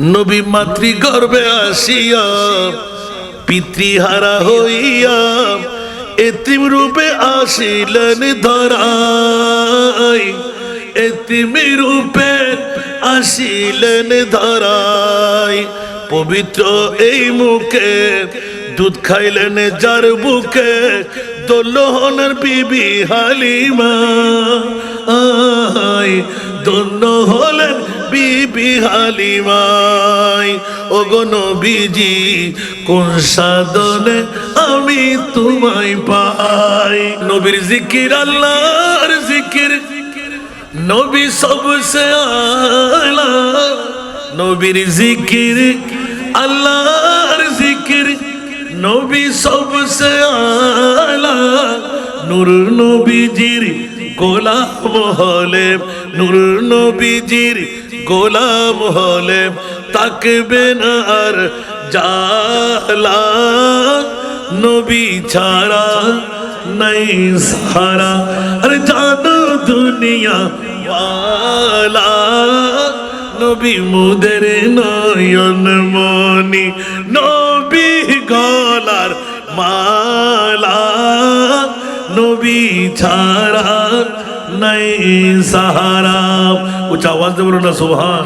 নবী মাতৃ গর্বে আসিয়া পিতৃহারা হইয়া এতিম রূপে আসিলেন ধরাই। এতিম রূপে আসিলেন ধরাই। পবিত্র এই মুখে দুধ খাইলেন যার বুকে দোলহনের বিবি হালিমা। দন্য হলেন বিবি হালিমাই। ওগো নবীজি, কোন সাধনে আমি তোমায় পাই? নবীর জিকির, আল্লাহর জিকির। নবী সবসে আলা। নবীর জিকির, আল্লাহর জিকির। নবী সবসে আলা। নূর নবীজির গোলাম হলে নূর নবীজির গোলাম হলে তাকবে না আর জালা। নবী ছাড়া নাই সারা। আরে জানো দুনিয়া ওয়ালা। নবী মুদের নয়ন মনি নবী গলার মালা নবী ছাড়া নাই সাহারা। উচ্চ আওয়াজ বলুন না সুবহান।